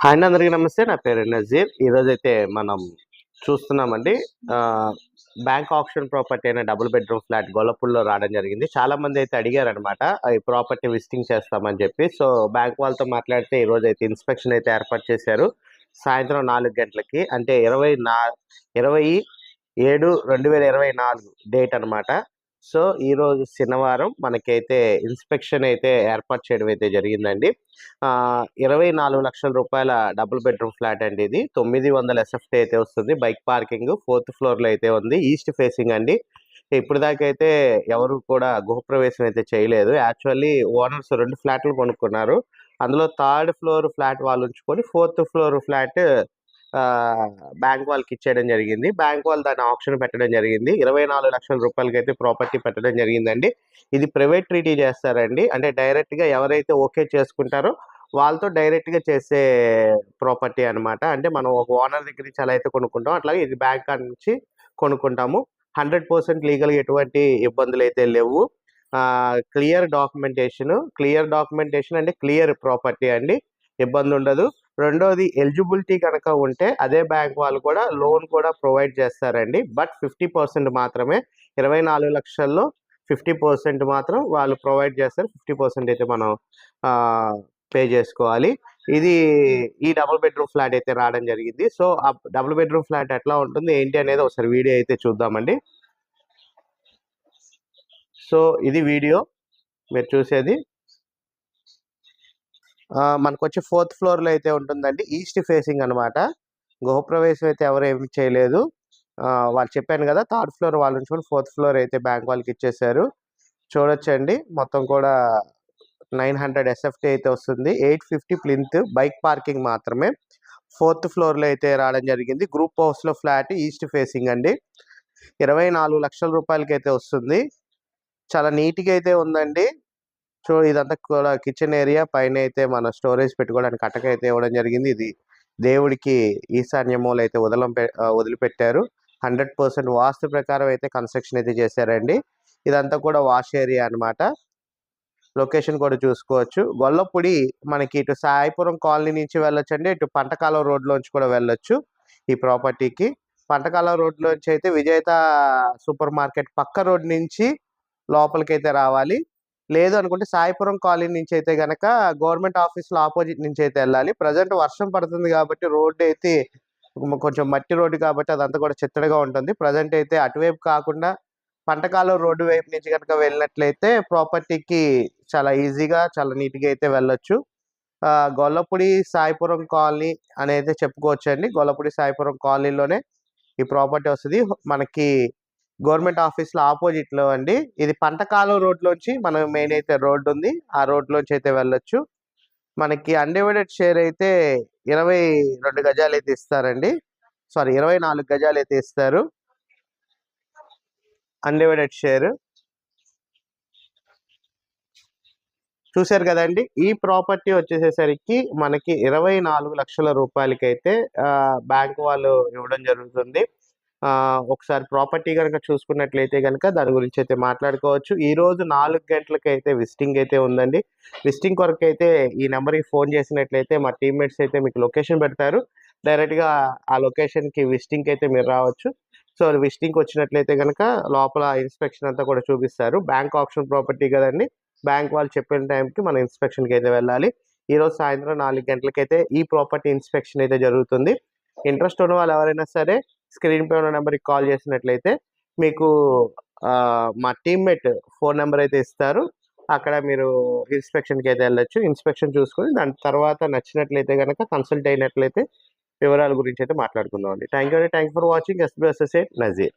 Hi అందరికీ నమస్తే. నా పేరు నజీర్. ఈరోజు అయితే మనం చూస్తున్నామండి. ఆ, బ్యాంక్ ఆప్షన్ ప్రాపర్టీ అయిన డబుల్ బెడ్రూమ్ ఫ్లాట్ గొల్లపూడిలో రావడం జరిగింది. చాలా మంది అయితే అడిగారు అనమాట ఈ ప్రాపర్టీ విజిటింగ్ చేస్తామని చెప్పి. సో బ్యాంక్ వాళ్ళతో మాట్లాడితే ఈరోజు అయితే ఇన్స్పెక్షన్ అయితే ఏర్పాటు చేశారు. సాయంత్రం నాలుగు గంటలకి అంటే ఇరవై నా ఇరవై ఏడు రెండు వేల ఇరవై నాలుగు డేట్ అనమాట సో ఈరోజు శనివారం మనకైతే ఇన్స్పెక్షన్ అయితే ఏర్పాటు చేయడం అయితే జరిగిందండి. ఇరవై నాలుగు లక్షల రూపాయల డబుల్ బెడ్రూమ్ ఫ్లాట్ అండి ఇది. తొమ్మిది వందల ఎస్ఎఫ్టీ అయితే వస్తుంది. బైక్ పార్కింగ్ ఫోర్త్ ఫ్లోర్లో అయితే ఉంది. ఈస్ట్ ఫేసింగ్ అండి. ఇప్పుడు దాకా అయితే ఎవరు కూడా గృహప్రవేశం అయితే చేయలేదు. యాక్చువల్లీ ఓనర్స్ రెండు ఫ్లాట్లు కొనుక్కున్నారు. అందులో థర్డ్ ఫ్లోర్ ఫ్లాట్ వాళ్ళు ఉంచుకొని ఫోర్త్ ఫ్లోర్ ఫ్లాట్ బ్యాంక్ వాళ్ళకి ఇచ్చేయడం జరిగింది. బ్యాంక్ వాళ్ళు దాన్ని ఆప్షన్ పెట్టడం జరిగింది. ఇరవై నాలుగు లక్షల రూపాయలకి అయితే ప్రాపర్టీ పెట్టడం జరిగిందండి. ఇది ప్రైవేట్ ట్రీటీ చేస్తారండి. అంటే డైరెక్ట్గా ఎవరైతే ఓకే చేసుకుంటారో వాళ్ళతో డైరెక్ట్గా చేసే ప్రాపర్టీ అన్నమాట. అంటే మనం ఒక ఓనర్ దగ్గర నుంచి అలా అయితే కొనుక్కుంటాం. అట్లాగే ఇది బ్యాంక్ నుంచి కొనుక్కుంటాము. హండ్రెడ్ పర్సెంట్ లీగల్గా ఎటువంటి ఇబ్బందులు అయితే లేవు. క్లియర్ డాక్యుమెంటేషన్ క్లియర్ డాక్యుమెంటేషన్ అంటే క్లియర్ ప్రాపర్టీ అండి. ఇబ్బంది ఉండదు రెండోది ఎలిజిబిలిటీ కనుక ఉంటే అదే బ్యాంక్ వాళ్ళు కూడా లోన్ కూడా ప్రొవైడ్ చేస్తారండి. బట్ ఫిఫ్టీ పర్సెంట్ మాత్రమే ఇరవై నాలుగు లక్షల్లో ఫిఫ్టీ పర్సెంట్ మాత్రం వాళ్ళు ప్రొవైడ్ చేస్తారు. ఫిఫ్టీ పర్సెంట్ అయితే మనం పే చేసుకోవాలి. ఇది ఈ డబుల్ బెడ్రూమ్ ఫ్లాట్ అయితే రావడం జరిగింది. సో ఆ డబుల్ బెడ్రూమ్ ఫ్లాట్ ఎట్లా ఉంటుంది ఏంటి అనేది ఒకసారి వీడియో అయితే చూద్దామండి. సో ఇది వీడియో. మీరు చూసేది. మనకు వచ్చి ఫోర్త్ ఫ్లోర్లో అయితే ఉంటుందండి. ఈస్ట్ ఫేసింగ్ అనమాట గృహప్రవేశం అయితే ఎవరు ఏమి చేయలేదు. వాళ్ళు చెప్పాను కదా థర్డ్ ఫ్లోర్ వాళ్ళు ఉంచుకొని ఫోర్త్ ఫ్లోర్ అయితే బ్యాంక్ వాళ్ళకి ఇచ్చేసారు. చూడొచ్చండి. మొత్తం కూడా నైన్ హండ్రెడ్ ఎస్ఎఫ్టీ అయితే వస్తుంది. Eight fifty plinth bike parking మాత్రమే. ఫోర్త్ ఫ్లోర్లో అయితే రావడం జరిగింది. గ్రూప్ హౌస్లో ఫ్లాట్ ఈస్ట్ ఫేసింగ్ అండి. ఇరవై నాలుగు లక్షల రూపాయలకి అయితే వస్తుంది. చాలా నీట్గా అయితే ఉందండి. సో ఇదంతా కూడా కిచెన్ ఏరియా. పైన అయితే మన స్టోరేజ్ పెట్టుకోవడానికి అటక అయితే ఇవ్వడం జరిగింది. ఇది దేవుడికి ఈశాన్య మూల అయితే వదలం పె- వదిలిపెట్టారు. హండ్రెడ్ పర్సెంట్ వాస్తు ప్రకారం అయితే కన్స్ట్రక్షన్ అయితే చేశారండి. ఇదంతా కూడా వాష్ ఏరియా అన్నమాట. లొకేషన్ కూడా చూసుకోవచ్చు. గొల్లపూడి మనకి ఇటు సాయిపురం కాలనీ నుంచి వెళ్ళొచ్చు అండి ఇటు పంటకాలం రోడ్లోంచి కూడా వెళ్ళొచ్చు ఈ ప్రాపర్టీకి. పంటకాలం రోడ్లోంచి అయితే విజేత సూపర్ మార్కెట్ పక్క రోడ్ నుంచి లోపలికి అయితే రావాలి. లేదు అనుకుంటే సాయిపురం కాలనీ నుంచి అయితే గనక గవర్నమెంట్ ఆఫీస్లో ఆపోజిట్ నుంచి అయితే వెళ్ళాలి. ప్రజెంట్ వర్షం పడుతుంది కాబట్టి రోడ్డు అయితే కొంచెం మట్టి రోడ్డు కాబట్టి అదంతా కూడా చిత్తడిగా ఉంటుంది. ప్రజెంట్ అయితే అటువైపు కాకుండా పంటకాలం రోడ్డు వైపు నుంచి కనుక వెళ్ళినట్లయితే ప్రాపర్టీకి చాలా ఈజీగా చాలా నీట్గా అయితే వెళ్ళొచ్చు. గొల్లపూడి సాయిపురం కాలనీ అనేది చెప్పుకోవచ్చండి. గొల్లపూడి సాయిపురం కాలనీలోనే ఈ ప్రాపర్టీ వస్తుంది. మనకి గవర్నమెంట్ ఆఫీస్లో ఆపోజిట్లో అండి. ఇది పంటకాలం రోడ్లోంచి మన మెయిన్ అయితే రోడ్డు ఉంది ఆ రోడ్లోంచి అయితే వెళ్ళొచ్చు. మనకి అన్డివైడెడ్ షేర్ అయితే ఇరవై రెండు గజాలు అయితే ఇస్తారండి. సారీ ఇరవై నాలుగు గజాలు అయితే ఇస్తారు. Undivided share. చూశారు కదండి ఈ ప్రాపర్టీ వచ్చేసేసరికి మనకి ఇరవై నాలుగు లక్షల రూపాయలకి అయితే బ్యాంక్ వాళ్ళు ఇవ్వడం జరుగుతుంది. ఒకసారి ప్రాపర్టీ కనుక చూసుకున్నట్లయితే కనుక దాని గురించి అయితే మాట్లాడుకోవచ్చు ఈరోజు నాలుగు గంటలకి అయితే విజిటింగ్ అయితే ఉందండి. విజిటింగ్ కొరకు అయితే ఈ నెంబర్కి ఫోన్ చేసినట్లయితే మా టీమ్మేట్స్ అయితే మీకు లొకేషన్ పెడతారు. డైరెక్ట్గా ఆ లొకేషన్కి విజిటింగ్కి అయితే మీరు రావచ్చు. సో విజిటింగ్కి వచ్చినట్లయితే కనుక లోపల ఇన్స్పెక్షన్ అంతా కూడా చూపిస్తారు. బ్యాంక్ ఆప్షన్ ప్రాపర్టీ కదండి. బ్యాంక్ వాళ్ళు చెప్పిన టైంకి మనం ఇన్స్పెక్షన్కి అయితే వెళ్ళాలి. ఈరోజు సాయంత్రం నాలుగు గంటలకైతే ఈ ప్రాపర్టీ ఇన్స్పెక్షన్ అయితే జరుగుతుంది. ఇంట్రెస్ట్ ఉన్న వాళ్ళు ఎవరైనా సరే స్క్రీన్ పై ఉన్న నెంబర్కి కాల్ చేసినట్లయితే మీకు మా టీమ్మేట్ ఫోన్ నెంబర్ అయితే ఇస్తారు. అక్కడ మీరు ఇన్స్పెక్షన్కి అయితే వెళ్ళొచ్చు. ఇన్స్పెక్షన్ చూసుకొని దాని తర్వాత నచ్చినట్లయితే కనుక కన్సల్ట్ అయినట్లయితే వివరాల గురించి అయితే మాట్లాడుకుందాం అండి థ్యాంక్ యూ అండి. Thank for watching. SB associate Nazir.